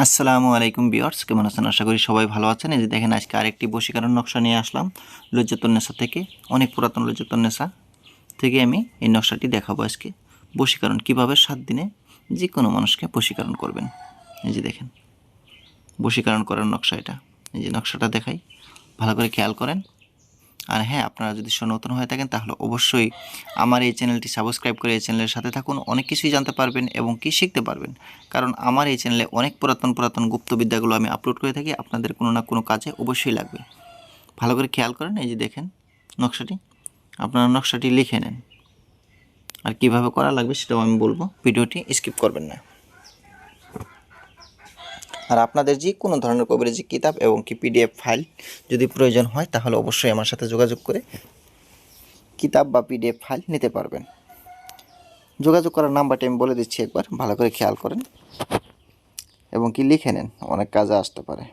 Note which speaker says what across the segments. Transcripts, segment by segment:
Speaker 1: আসসালামু আলাইকুম বিয়ার্স কেমন আছেন? আশা করি সবাই ভালো আছেন। এই যে দেখেন, আজকে আরেকটি বশীকরণ নকশা নিয়ে আসলাম লজ্জাতুন্নেসা থেকে, অনেক পুরাতন লজ্জাতুন্নেসা থেকে আমি এই নকশাটি দেখাবো আজকে। বশীকরণ কীভাবে সাত দিনে যে কোনো মানুষকে বশীকরণ করবেন। এই যে দেখেন, বশীকরণ করার নকশা এটা। এই যে নকশাটা দেখাই, ভালো করে খেয়াল করেন। আর হ্যাঁ আপনারা যদি নতুন হয়ে থাকেন, তাহলে অবশ্যই আমার এই চ্যানেলটি সাবস্ক্রাইব করে এই চ্যানেলের সাথে থাকুন। অনেক কিছুই জানতে পারবেন এবং কি শিখতে পারবেন। কারণ আমার এই চ্যানেলে অনেক পুরাতন পুরাতন গুপ্তবিদ্যাগুলো আমি আপলোড করে থাকি। আপনাদের কোনো না কোনো কাজে অবশ্যই লাগবে। ভালো করে খেয়াল করেন, এই যে দেখেন নকশাটি। আপনারা নকশাটি লিখে নেন। আর কীভাবে করা লাগবে সেটাও আমি বলব। ভিডিওটি স্কিপ করবেন না। আর আপনাদের যে কোনো ধরনের কবিরাজি কিতাব এবং কি পিডিএফ ফাইল যদি প্রয়োজন হয়, তাহলে অবশ্যই আমার সাথে যোগাযোগ করে কিতাব বা পিডিএফ ফাইল নিতে পারবেন। যোগাযোগ করার নাম্বারটি আমি বলে দিচ্ছি একবার, ভালো করে খেয়াল করেন এবং কি লিখে নেন, অনেক কাজে আসতে পারে।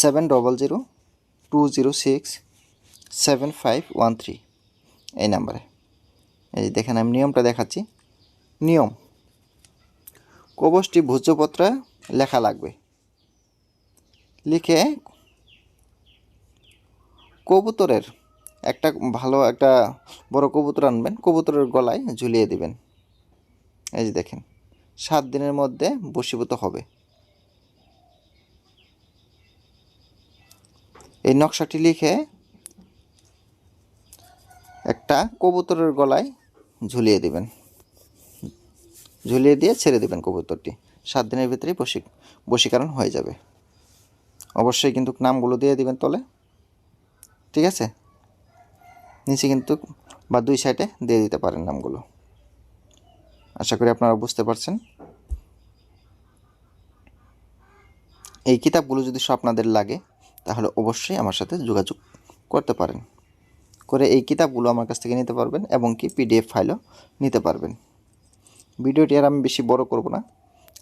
Speaker 1: Seven double zero two zero six seven five one three এই নাম্বারে। এই দেখেন, আমি নিয়মটা দেখাচ্ছি। নিয়ম। কবচটি ভোজ্যপত্রে লেখা লাগবে। লিখে কবুতরের একটা ভালো একটা বড় কবুতর আনবেন, কবুতরের গলায় ঝুলিয়ে দিবেন। এই যে দেখেন, সাত দিনের মধ্যে বশীভূত হবে। এই নকশাটি লিখে একটা কবুতরের গলায় ঝুলিয়ে দিবেন। ঝুলিয়ে দিয়ে ছেড়ে দেবেন কবুতরটি। সাত দিনের ভিতরেই বশী বশীকরণ হয়ে যাবে। অবশ্যই কিন্তু নামগুলো দিয়ে দিবেন তলে। ঠিক আছে? নিচে কিন্তু বা দুই সাইডে দিয়ে দিতে পারেন নামগুলো। আশা করি আপনারা বুঝতে পারছেন। এই কিতাবগুলো যদি সব আপনাদের লাগে, তাহলে অবশ্যই আমার সাথে যোগাযোগ করতে পারেন। করে এই কিতাবগুলো আমার কাছ থেকে নিতে পারবেন এবং কি পিডিএফ ফাইলও নিতে পারবেন। ভিডিওটি আর আমি বেশি বড় করব না।